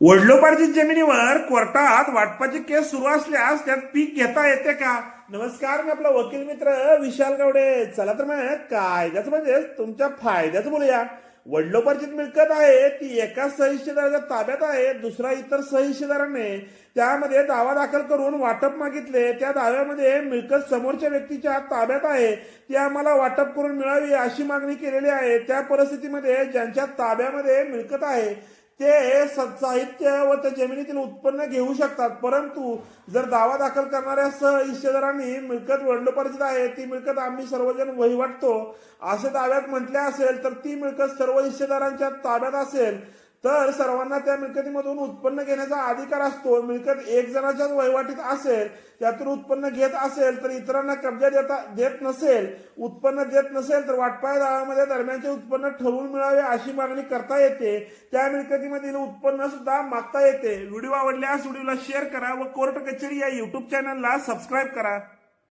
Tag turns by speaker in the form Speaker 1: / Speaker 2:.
Speaker 1: वडलोपार्जित जमिनीवर कोर्टात वाटपाची केस सुरू असल्यास त्यात पीक घेता येते का? नमस्कार मी आपला वकील मित्र विशाल गावडे. चला तर मग कायद्याच म्हणजे तुमच्या फायद्याच बोलूया. वडलोपार्जित मिळकत आहे ती एका सहिष्यदाराच्या ताब्यात आहे दुसरा इतर सहिष्यदाराने त्यामध्ये दावा दाखल करून वाटप मागितले. त्या दाव्यामध्ये मिळकत समोरच्या व्यक्तीच्या ताब्यात आहे. ती आम्हाला वाटप करून मिळावी अशी मागणी केलेली आहे. त्या परिस्थितीमध्ये ज्यांच्या ताब्यामध्ये मिळकत आहे ते स- साहित्य व त्या जमिनीतील उत्पन्न घेऊ शकतात. परंतु जर दावा दाखल करणाऱ्या सह हिस्सेदारांनी मिळकत वडलोपार्जित आहे ती मिळकत आम्ही सर्वजण वहिवाटतो. असे दाव्यात म्हटले असेल तर ती मिळकत सर्व हिस्सेदारांच्या ताब्यात असेल. तर सर्वांना त्या मिळकतीमधून उत्पन्न घेण्याचा अधिकार असतो. मिळकत एक जणाच्या वहिवाटीत असेल त्यातून उत्पन्न घेत असेल तर इतरांना कब्जा देता देत नसेल उत्पन्न देत नसेल तर वाटपाय दाव्यामध्ये दरम्यानचे उत्पन्न ठरवून मिळावे अशी मागणी करता येते. त्या मिळकतीमधील उत्पन्न सुद्धा मागता येते. व्हिडिओ आवडल्यास व्हिडिओला शेअर करा व कोर्ट कचेरी या युट्यूब चॅनलला सबस्क्राईब करा.